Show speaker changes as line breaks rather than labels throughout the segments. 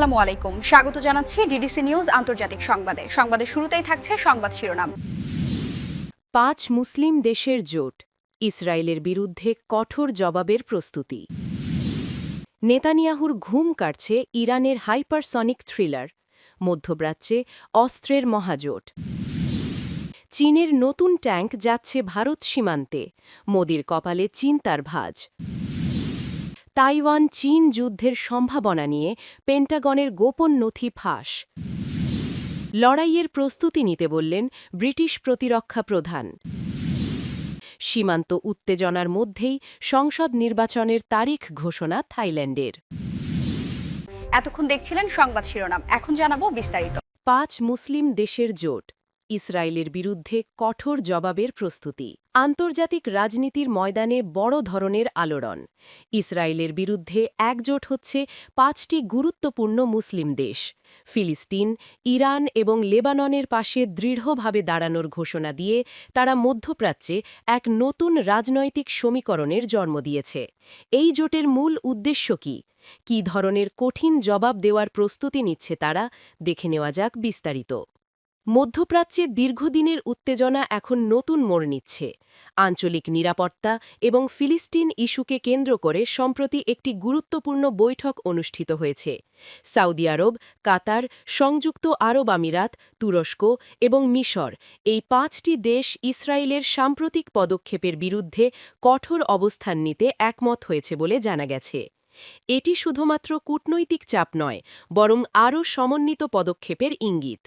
আসসালামু আলাইকুম। স্বাগত জানাচ্ছি ডিডিসি নিউজ আন্তর্জাতিক সংবাদে। সংবাদের শুরুতেই থাকছে সংবাদ শিরোনাম।
পাঁচ মুসলিম দেশের জোট, ইসরায়েলের বিরুদ্ধে কঠোর জবাবের প্রস্তুতি। নেতানিয়াহুর ঘুম কাটছে ইরানের হাইপারসনিক থ্রিলার, মধ্যপ্রাচ্যে অস্ত্রের মহাজোট। চীনের নতুন ট্যাঙ্ক যাচ্ছে ভারত সীমান্তে, মোদির কপালে চিন্তার ভাজ। তাইওয়ান চীন যুদ্ধের সম্ভাবনা নিয়ে পেন্টাগনের গোপন নথি ফাঁস। লড়াইয়ের প্রস্তুতি নিতে বললেন ব্রিটিশ প্রতিরক্ষা প্রধান। সীমান্ত উত্তেজনার মধ্যেই সংসদ নির্বাচনের তারিখ ঘোষণা থাইল্যান্ডের।
এতক্ষণ দেখছিলেন সংবাদ শিরোনাম এখন জানাব বিস্তারিত।
পাঁচ মুসলিম দেশের জোট। ইসরায়েলের বিরুদ্ধে কঠোর জবাবের প্রস্তুতি। আন্তর্জাতিক রাজনীতির ময়দানে বড় ধরনের আলোড়ন। ইসরায়েলের বিরুদ্ধে একজোট হচ্ছে পাঁচটি গুরুত্বপূর্ণ মুসলিম দেশ। ফিলিস্তিন, ইরান এবং লেবাননের পাশে দৃঢ়ভাবে দাঁড়ানোর ঘোষণা দিয়ে তারা মধ্যপ্রাচ্যে এক নতুন রাজনৈতিক সমীকরণের জন্ম দিয়েছে। এই জোটের মূল উদ্দেশ্য কি? কী ধরনের কঠিন জবাব দেওয়ার প্রস্তুতি নিচ্ছে তারা? দেখে নেওয়া যাক বিস্তারিত। মধ্যপ্রাচ্যে দীর্ঘদিনের উত্তেজনা এখন নতুন মোড় নিচ্ছে। আঞ্চলিক নিরাপত্তা এবং ফিলিস্তিন ইস্যুকে কেন্দ্র করে সম্প্রতি একটি গুরুত্বপূর্ণ বৈঠক অনুষ্ঠিত হয়েছে। সৌদি আরব, কাতার, সংযুক্ত আরব আমিরাত, তুরস্ক এবং মিশর এই পাঁচটি দেশ ইসরায়েলের সাম্প্রতিক পদক্ষেপের বিরুদ্ধে কঠোর অবস্থান নিতে একমত হয়েছে বলে জানা গেছে। এটি শুধুমাত্র কূটনৈতিক চাপ নয়, বরং আরও সমন্বিত পদক্ষেপের ইঙ্গিত।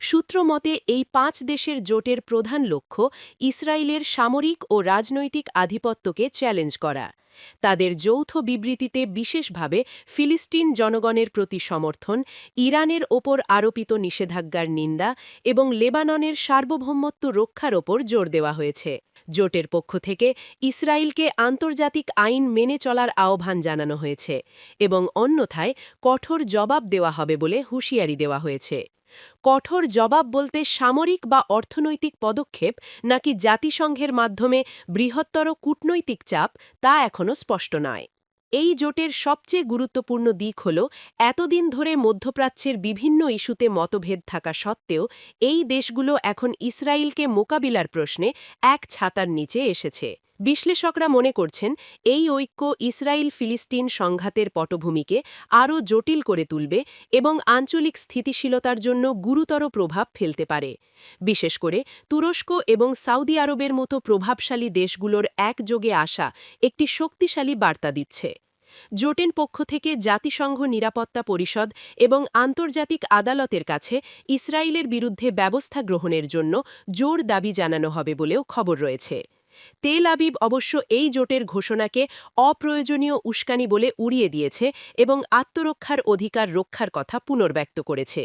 সূত্র মতে, এই পাঁচ দেশের জোটের প্রধান লক্ষ্য ইসরায়েলের সামরিক ও রাজনৈতিক আধিপত্যকে চ্যালেঞ্জ করা। তাদের যৌথ বিবৃতিতে বিশেষভাবে ফিলিস্তিন জনগণের প্রতি সমর্থন, ইরানের ওপর আরোপিত নিষেধাজ্ঞার নিন্দা এবং লেবাননের সার্বভৌমত্ব রক্ষার ওপর জোর দেওয়া হয়েছে। জোটের পক্ষ থেকে ইসরায়েলকে আন্তর্জাতিক আইন মেনে চলার আহ্বান জানানো হয়েছে এবং অন্যথায় কঠোর জবাব দেওয়া হবে বলে হুঁশিয়ারি দেওয়া হয়েছে। কঠোর জবাব বলতে সামরিক বা অর্থনৈতিক পদক্ষেপ নাকি জাতিসংঘের মাধ্যমে বৃহত্তর কূটনৈতিক চাপ, তা এখনও স্পষ্ট নয়। এই জোটের সবচেয়ে গুরুত্বপূর্ণ দিক হল, এতদিন ধরে মধ্যপ্রাচ্যের বিভিন্ন ইস্যুতে মতভেদ থাকা সত্ত্বেও, এই দেশগুলো এখন ইসরায়েলকে মোকাবিলার প্রশ্নে এক ছাতার নিচে এসেছে। বিশ্লেষকরা মনে করছেন, এই ঐক্য ইসরায়েল ফিলিস্তিন সংঘাতের পটভূমিকে আরও জটিল করে তুলবে এবং আঞ্চলিক স্থিতিশীলতার জন্য গুরুতর প্রভাব ফেলতে পারে। বিশেষ করে তুরস্ক এবং সৌদি আরবের মতো প্রভাবশালী দেশগুলোর একযোগে আসা একটি শক্তিশালী বার্তা দিচ্ছে। জোটেন পক্ষ থেকে জাতিসংঘ নিরাপত্তা পরিষদ এবং আন্তর্জাতিক আদালতের কাছে ইসরায়েলের বিরুদ্ধে ব্যবস্থা গ্রহণের জন্য জোর দাবি জানানো হবে বলেও খবর রয়েছে। তেল আবিব অবশ্য এই জোটের ঘোষণাকে অপ্রয়োজনীয় উস্কানি বলে উড়িয়ে দিয়েছে এবং আত্মরক্ষার অধিকার রক্ষার কথা পুনর্ব্যক্ত করেছে।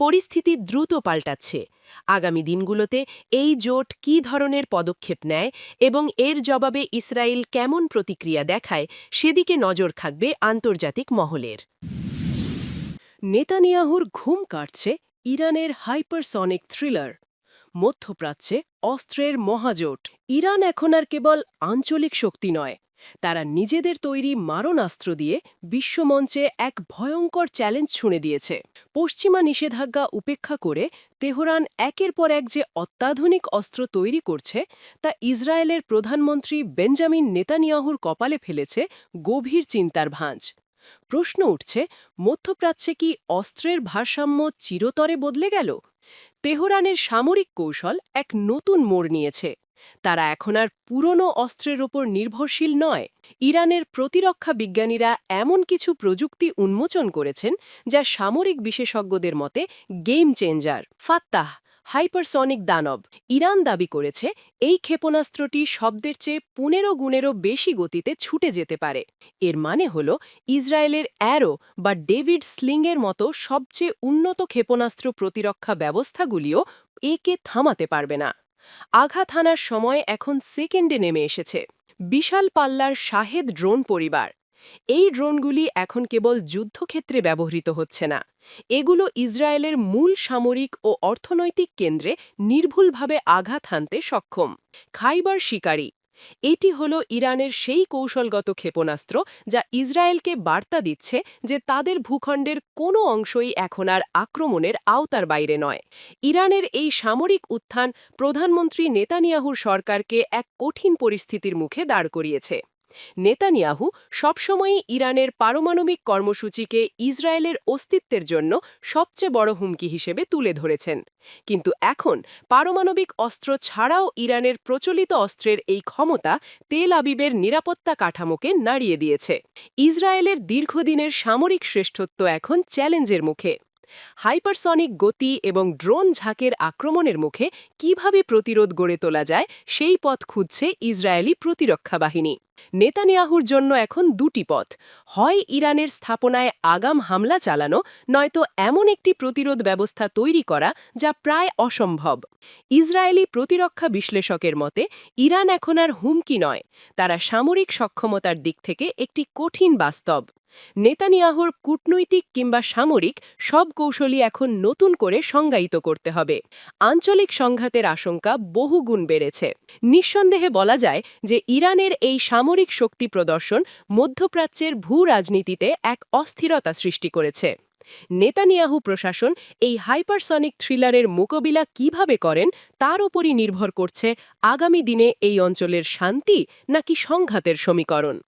পরিস্থিতি দ্রুত পাল্টাচ্ছে। আগামী দিনগুলোতে এই জোট কী ধরনের পদক্ষেপ নেয় এবং এর জবাবে ইসরায়েল কেমন প্রতিক্রিয়া দেখায় সেদিকে নজর থাকবে আন্তর্জাতিক মহলের। নেতানিয়াহুর ঘুম কাটছে ইরানের হাইপারসনিক থ্রিলার। মধ্যপ্রাচ্যে অস্ত্রের মহাজোট। ইরান এখন আর কেবল আঞ্চলিক শক্তি নয়, তারা নিজেদের তৈরি মারণাস্ত্র দিয়ে বিশ্বমঞ্চে এক ভয়ঙ্কর চ্যালেঞ্জ শুনে দিয়েছে। পশ্চিমা নিষেধাজ্ঞা উপেক্ষা করে তেহরান একের পর এক যে অত্যাধুনিক অস্ত্র তৈরি করছে, তা ইসরায়েলের প্রধানমন্ত্রী বেঞ্জামিন নেতানিয়াহুর কপালে ফেলেছে গভীর চিন্তার ভাঁজ। প্রশ্ন উঠছে, মধ্যপ্রাচ্যে কি অস্ত্রের ভারসাম্য চিরতরে বদলে গেল? তেহরানের সামরিক কৌশল এক নতুন মোড় নিয়েছে। তারা এখন আর পুরনো অস্ত্রের ওপর নির্ভরশীল নয়। ইরানের প্রতিরক্ষা বিজ্ঞানীরা এমন কিছু প্রযুক্তি উন্মোচন করেছেন যা সামরিক বিশেষজ্ঞদের মতে গেম চেঞ্জার ফাত্তাহ হাইপারসনিক দানব। ইরান দাবি করেছে, এই ক্ষেপণাস্ত্রটি শব্দের চেয়ে পনেরো গুণেরও বেশি গতিতে ছুটে যেতে পারে। এর মানে হল, ইসরায়েলের অ্যারো বা ডেভিড স্লিংয়ের মতো সবচেয়ে উন্নত ক্ষেপণাস্ত্র প্রতিরক্ষা ব্যবস্থাগুলিও একে থামাতে পারবে না। আঘাত হানার সময় এখন সেকেন্ডে নেমে এসেছে। বিশাল পাল্লার শাহেদ ড্রোন পরিবার। এই ড্রোনগুলি এখন কেবল যুদ্ধক্ষেত্রে ব্যবহৃত হচ্ছে না। এগুলো ইসরায়েলের মূল সামরিক ও অর্থনৈতিক কেন্দ্রে নির্ভুলভাবে আঘাত হানতে সক্ষম। খাইবার শিকারী। এটি হল ইরানের সেই কৌশলগত ক্ষেপণাস্ত্র যা ইসরায়েলকে বার্তা দিচ্ছে যে তাদের ভূখণ্ডের কোনো অংশই এখন আর আক্রমণের আওতার বাইরে নয়। ইরানের এই সামরিক উত্থান প্রধানমন্ত্রী নেতানিয়াহুর সরকারকে এক কঠিন পরিস্থিতির মুখে দাঁড় করিয়েছে। নেতানিয়াহু সবসময়ই ইরানের পারমাণবিক কর্মসূচিকে ইসরায়েলের অস্তিত্বের জন্য সবচেয়ে বড় হুমকি হিসেবে তুলে ধরেছেন। কিন্তু এখন পারমাণবিক অস্ত্র ছাড়াও ইরানের প্রচলিত অস্ত্রের এই ক্ষমতা তেল আবিবের নিরাপত্তা কাঠামোকে নাড়িয়ে দিয়েছে। ইসরায়েলের দীর্ঘদিনের সামরিক শ্রেষ্ঠত্ব এখন চ্যালেঞ্জের মুখে। হাইপারসনিক গতি এবং ড্রোন ঝাঁকের আক্রমণের মুখে কীভাবে প্রতিরোধ গড়ে তোলা যায় সেই পথ খুঁজছে ইসরায়েলি প্রতিরক্ষা বাহিনী। নেতানিয়াহুর জন্য এখন দুটি পথ। হয় ইরানের স্থাপনায় আগাম হামলা চালানো, নয়তো এমন একটি প্রতিরোধ ব্যবস্থা তৈরি করা যা প্রায় অসম্ভব। ইসরায়েলি প্রতিরক্ষা বিশ্লেষকের মতে, ইরান এখন আর হুমকি নয়, তারা সামরিক সক্ষমতার দিক থেকে একটি কঠিন বাস্তব। নেতানিয়াহুর কূটনৈতিক কিংবা সামরিক সব কৌশলই এখন নতুন করে সংজ্ঞায়িত করতে হবে। আঞ্চলিক সংঘাতের আশঙ্কা বহুগুণ বেড়েছে। নিঃসন্দেহে বলা যায় যে ইরানের এই সামরিক শক্তি প্রদর্শন মধ্যপ্রাচ্যের ভূ রাজনীতিতে এক অস্থিরতা সৃষ্টি করেছে। নেতানিয়াহু প্রশাসন এই হাইপারসনিক থ্রিলারের মোকাবিলা কীভাবে করেন তার ওপরই নির্ভর করছে আগামী দিনে এই অঞ্চলের শান্তি নাকি সংঘাতের সমীকরণ।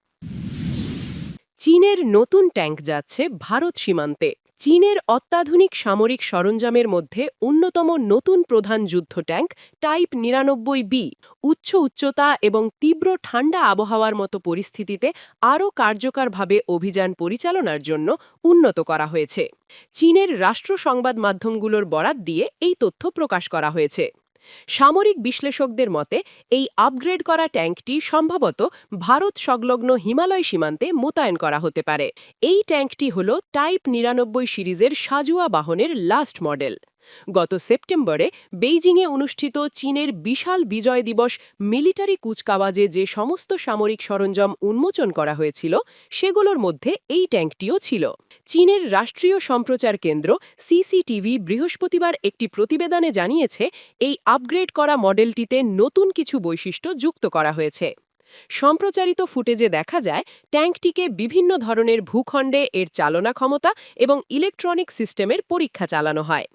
চীনের নতুন ট্যাঙ্ক যাচ্ছে ভারত সীমান্তে। চীনের অত্যাধুনিক সামরিক সরঞ্জামের মধ্যে অন্যতম নতুন প্রধান যুদ্ধ ট্যাঙ্ক টাইপ নিরানব্বই বি, উচ্চ উচ্চতা এবং তীব্র ঠান্ডা আবহাওয়ার মতো পরিস্থিতিতে আরও কার্যকরভাবে অভিযান পরিচালনার জন্য উন্নত করা হয়েছে। চীনের রাষ্ট্র সংবাদ মাধ্যমগুলোর বরাত দিয়ে এই তথ্য প্রকাশ করা হয়েছে। সামরিক বিশ্লেষকদের মতে, এই আপগ্রেড করা ট্যাঙ্কটি সম্ভবত ভারত সংলগ্ন হিমালয় সীমান্তে মোতায়েন করা হতে পারে। এই ট্যাঙ্কটি হল টাইপ নিরানব্বই সিরিজের সাজুয়া বাহনের লাস্ট মডেল গত সেপ্টেম্বরে বেইজিংয়ে অনুষ্ঠিত চীনের বিশাল বিজয় দিবস মিলিটারি কুচকাওয়াজে যে সমস্ত সামরিক সরঞ্জাম উন্মোচন করা হয়েছিল, সেগুলোর মধ্যে এই ট্যাঙ্কটিও ছিল। চীনের রাষ্ট্রীয় সম্প্রচার কেন্দ্র সিসিটিভি বৃহস্পতিবার একটি প্রতিবেদনে জানিয়েছে, এই আপগ্রেড করা মডেলটিতে নতুন কিছু বৈশিষ্ট্য যুক্ত করা হয়েছে। সম্প্রচারিত ফুটেজে দেখা যায়, ট্যাঙ্কটিকে বিভিন্ন ধরনের ভূখণ্ডে এর চালনা ক্ষমতা এবং ইলেকট্রনিক সিস্টেমের পরীক্ষা চালানো হয়।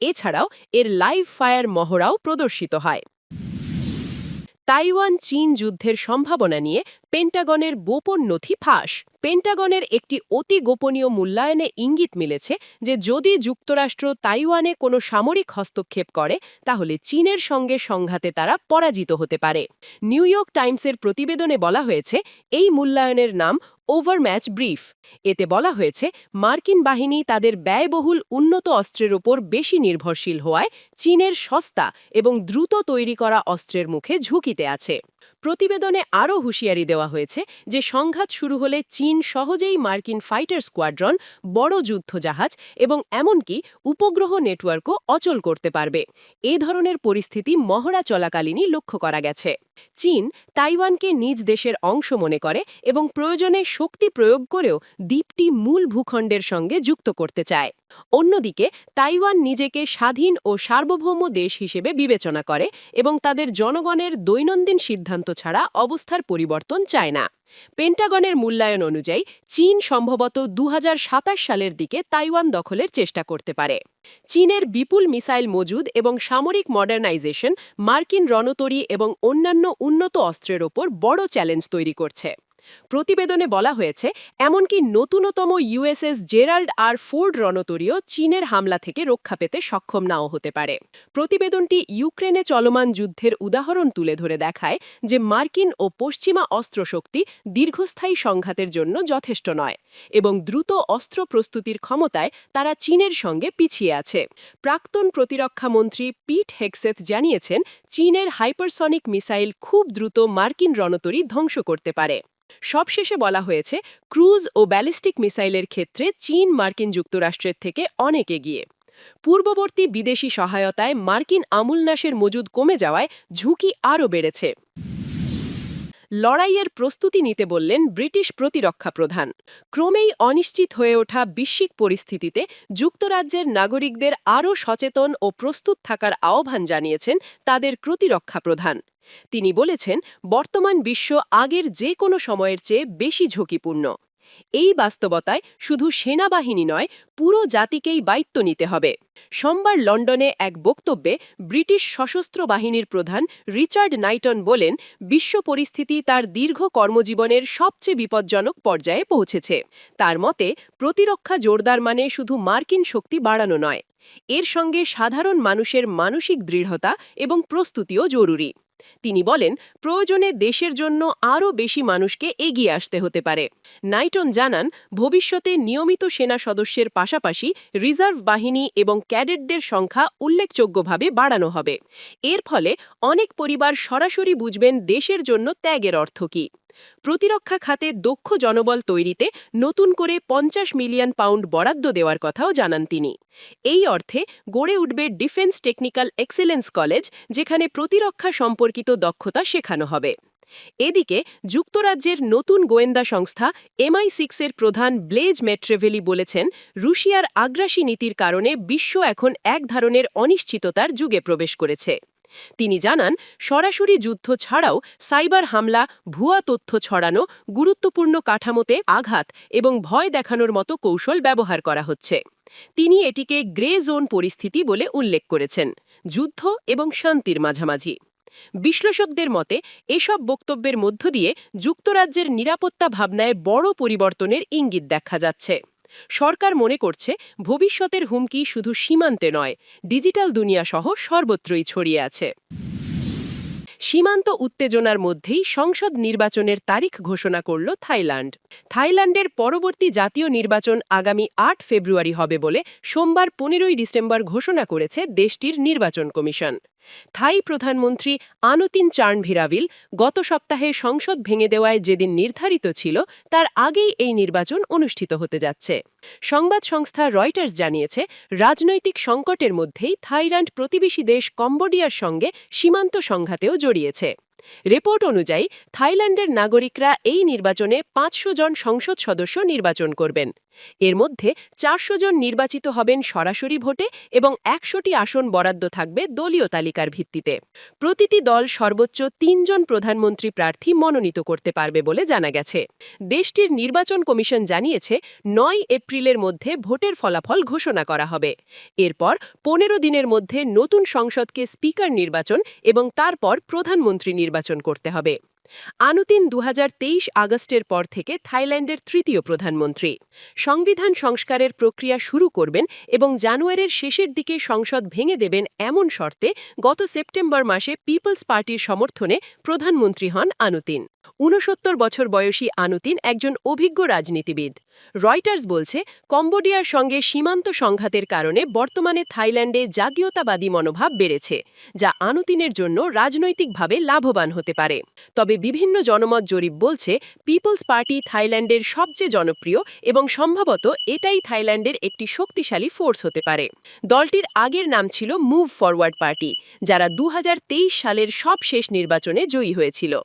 এছাড়াও এর লাইভ ফায়ার মহড়াও প্রদর্শিত হয়। তাইওয়ান চীন যুদ্ধের সম্ভাবনা নিয়ে পেন্টাগনের গোপন নথি ফাঁস। পেন্টাগনের একটি অতি গোপনীয় মূল্যায়নে ইঙ্গিত মিলেছে যে যদি যুক্তরাষ্ট্র তাইওয়ানে কোনো সামরিক হস্তক্ষেপ করে, তাহলে চীনের সঙ্গে সংঘাতে তারা পরাজিত হতে পারে। নিউ ইয়র্ক টাইমসের প্রতিবেদনে বলা হয়েছে, এই মূল্যায়নের নাম ওভারম্যাচ ব্রিফ এতে বলা হয়েছে, মার্কিন বাহিনী তাদের ব্যয়বহুল উন্নত অস্ত্রের ওপর বেশি নির্ভরশীল হওয়ায় চীনের সস্তা এবং দ্রুত তৈরি করা অস্ত্রের মুখে ঝুঁকিতে আছে। প্রতিবেদনে আরও হুঁশিয়ারি দেওয়া হয়েছে যে সংঘাত শুরু হলে চীন সহজেই মার্কিন ফাইটার স্কোয়াড্রন, বড় যুদ্ধজাহাজ এবং এমনকি উপগ্রহ নেটওয়ার্কও অচল করতে পারবে। এ ধরনের পরিস্থিতি মহড়া চলাকালীনই লক্ষ্য করা গেছে। চীন তাইওয়ানকে নিজ দেশের অংশ মনে করে এবং প্রয়োজনে শক্তি প্রয়োগ করেও দ্বীপটি মূল ভূখণ্ডের সঙ্গে যুক্ত করতে চায়। অন্যদিকে, তাইওয়ান নিজেকে স্বাধীন ও সার্বভৌম দেশ হিসেবে বিবেচনা করে এবং তাদের জনগণের দৈনন্দিন সিদ্ধান্ত ছাড়া অবস্থার পরিবর্তন চায় না। পেন্টাগনের মূল্যায়ন অনুযায়ী, চীন সম্ভবত দু হাজার সাতাশ সালের দিকে তাইওয়ান দখলের চেষ্টা করতে পারে। চীনের বিপুল মিসাইল মজুদ এবং সামরিক মডার্নাইজেশন মার্কিন রণতরী এবং অন্যান্য উন্নত অস্ত্রের ওপর বড় চ্যালেঞ্জ তৈরি করছে। প্রতিবেদনে বলা হয়েছে, এমনকি নতুনতম ইউএসএস জেরাল্ড আর ফোর্ড রণতরীও চীনের হামলা থেকে রক্ষা পেতে সক্ষম নাও হতে পারে। প্রতিবেদনটি ইউক্রেনে চলমান যুদ্ধের উদাহরণ তুলে ধরে দেখায় যে মার্কিন ও পশ্চিমা অস্ত্রশক্তি দীর্ঘস্থায়ী সংঘাতের জন্য যথেষ্ট নয় এবং দ্রুত অস্ত্র প্রস্তুতির ক্ষমতায় তারা চীনের সঙ্গে পিছিয়ে আছে। প্রাক্তন প্রতিরক্ষা মন্ত্রী পিট হেক্সেথ জানিয়েছেন, চীনের হাইপারসনিক মিসাইল খুব দ্রুত মার্কিন রণতরী ধ্বংস করতে পারে। সবশেষে বলা হয়েছে, ক্রুজ ও ব্যালিস্টিক মিসাইলের ক্ষেত্রে চীন মার্কিন যুক্তরাষ্ট্রের থেকে অনেক এগিয়ে। পূর্ববর্তী বিদেশি সহায়তায় মার্কিন আমুলনাশের মজুদ কমে যাওয়ায় ঝুঁকি আরও বেড়েছে। লড়াইয়ের প্রস্তুতি নিতে বললেন ব্রিটিশ প্রতিরক্ষা প্রধান। ক্রমেই অনিশ্চিত হয়ে ওঠা বিশ্বিক পরিস্থিতিতে যুক্তরাজ্যের নাগরিকদের আরও সচেতন ও প্রস্তুত থাকার আহ্বান জানিয়েছেন তাদের প্রতিরক্ষা প্রধান। তিনি বলেছেন, বর্তমান বিশ্ব আগের যে কোনো সময়ের চেয়ে বেশি ঝুঁকিপূর্ণ। এই বাস্তবতায় শুধু সেনাবাহিনী নয়, পুরো জাতিকেই দায়িত্ব নিতে হবে। সোমবার লন্ডনে এক বক্তব্যে ব্রিটিশ সশস্ত্র বাহিনীর প্রধান রিচার্ড নাইটন বলেন, বিশ্ব পরিস্থিতি তার দীর্ঘ কর্মজীবনের সবচেয়ে বিপজ্জনক পর্যায়ে পৌঁছেছে। তার মতে, প্রতিরক্ষা জোরদার মানে শুধু মার্কিন শক্তি বাড়ানো নয়। এর সঙ্গে সাধারণ মানুষের মানসিক দৃঢ়তা এবং প্রস্তুতিও জরুরি। তিনি বলেন, প্রয়োজনে দেশের জন্য আরও বেশি মানুষকে এগিয়ে আসতে হতে পারে। নাইটন জানান, ভবিষ্যতে নিয়মিত সেনা সদস্যের পাশাপাশি রিজার্ভ বাহিনী এবং ক্যাডেটদের সংখ্যা উল্লেখযোগ্যভাবে বাড়ানো হবে। এর ফলে অনেক পরিবার সরাসরি বুঝবেন দেশের জন্য ত্যাগের অর্থ কী। প্রতিরক্ষা খাতে দক্ষ জনবল তৈরিতে নতুন করে পঞ্চাশ মিলিয়ন পাউন্ড বরাদ্দ দেওয়ার কথাও জানান তিনি। এই অর্থে গড়ে উঠবে ডিফেন্স টেকনিক্যাল এক্সেলেন্স কলেজ, যেখানে প্রতিরক্ষা সম্পর্কিত দক্ষতা শেখানো হবে। এদিকে যুক্তরাজ্যের নতুন গোয়েন্দা সংস্থা এমআই সিক্সের প্রধান ব্লেজ মেট্রেভেলি বলেছেন, রুশিয়ার আগ্রাসী নীতির কারণে বিশ্ব এখন এক ধরনের অনিশ্চিততার যুগে প্রবেশ করেছে। তিনি জানান, সরাসরি যুদ্ধ ছাড়াও সাইবার হামলা, ভুয়া তথ্য ছড়ানো, গুরুত্বপূর্ণ কাঠামোতে আঘাত এবং ভয় দেখানোর মতো কৌশল ব্যবহার করা হচ্ছে। তিনি এটিকে গ্রে জোন পরিস্থিতি বলে উল্লেখ করেছেন। যুদ্ধ এবং শান্তির মাঝামাঝি। বিশ্লেষকদের মতে, এসব বক্তব্যের মধ্য দিয়ে যুক্তরাজ্যের নিরাপত্তা ভাবনায় বড় পরিবর্তনের ইঙ্গিত দেখা যাচ্ছে। সরকার মনে করছে ভবিষ্যতের হুমকি শুধু সীমান্তে নয়, ডিজিটাল দুনিয়াসহ সর্বত্রই ছড়িয়ে আছে। সীমান্ত উত্তেজনার মধ্যেই সংসদ নির্বাচনের তারিখ ঘোষণা করল থাইল্যান্ড। থাইল্যান্ডের পরবর্তী জাতীয় নির্বাচন আগামী আট ফেব্রুয়ারি হবে বলে সোমবার পনেরোই ডিসেম্বর ঘোষণা করেছে দেশটির নির্বাচন কমিশন। থাই প্রধানমন্ত্রী আনুতিন চার্নভিরাভিল গত সপ্তাহে সংসদ ভেঙে দেওয়ায় যেদিন নির্ধারিত ছিল, তার আগেই এই নির্বাচন অনুষ্ঠিত হতে যাচ্ছে। সংবাদ সংস্থা রয়টার্স জানিয়েছে, রাজনৈতিক সংকটের মধ্যেই থাইল্যান্ড প্রতিবেশী দেশ কম্বোডিয়ার সঙ্গে সীমান্ত সংঘাতেও জড়িয়েছে। রিপোর্ট অনুযায়ী, থাইল্যান্ডের নাগরিকরা এই নির্বাচনে পাঁচশো জন সংসদ সদস্য নির্বাচন করবেন। এর মধ্যে চারশো জন নির্বাচিত হবেন সরাসরি ভোটে এবং একশোটি আসন বরাদ্দ থাকবে দলীয় তালিকার ভিত্তিতে। প্রতিটি দল সর্বোচ্চ তিনজন প্রধানমন্ত্রী প্রার্থী মনোনীত করতে পারবে বলে জানা গেছে। দেশটির নির্বাচন কমিশন জানিয়েছে, নয় এপ্রিলের মধ্যে ভোটের ফলাফল ঘোষণা করা হবে। এরপর পনেরো দিনের মধ্যে নতুন সংসদকে স্পিকার নির্বাচন এবং তারপর প্রধানমন্ত্রী নির্বাচন করতে হবে। আনুতিন দুহাজার তেইশ আগস্টের পর থেকে থাইল্যান্ডের তৃতীয় প্রধানমন্ত্রী। সংবিধান সংস্কারের প্রক্রিয়া শুরু করবেন এবং জানুয়ারির শেষের দিকে সংসদ ভেঙে দেবেন এমন শর্তে গত সেপ্টেম্বর মাসে পিপলস পার্টির সমর্থনে প্রধানমন্ত্রী হন আনুতিন। ঊনসত্তর বছর বয়সী আনুতিন একজন অভিজ্ঞ রাজনীতিবিদ। রয়টার্স বলছে, কম্বোডিয়ার সঙ্গে সীমান্ত সংঘাতের কারণে বর্তমানে থাইল্যান্ডে জাতীয়তাবাদী মনোভাব বেড়েছে, যা আনুতিনের জন্য রাজনৈতিকভাবে লাভবান হতে পারে। তবে বিভিন্ন জনমত জরিপ বলছে, পিপলস পার্টি থাইল্যান্ডের সবচেয়ে জনপ্রিয় এবং সম্ভবত এটাই থাইল্যান্ডের একটি শক্তিশালী ফোর্স হতে পারে। দলটির আগের নাম ছিল মুভ ফরওয়ার্ড পার্টি, যারা দু হাজার তেইশ সালের সব শেষ নির্বাচনে জয়ী হয়েছিল।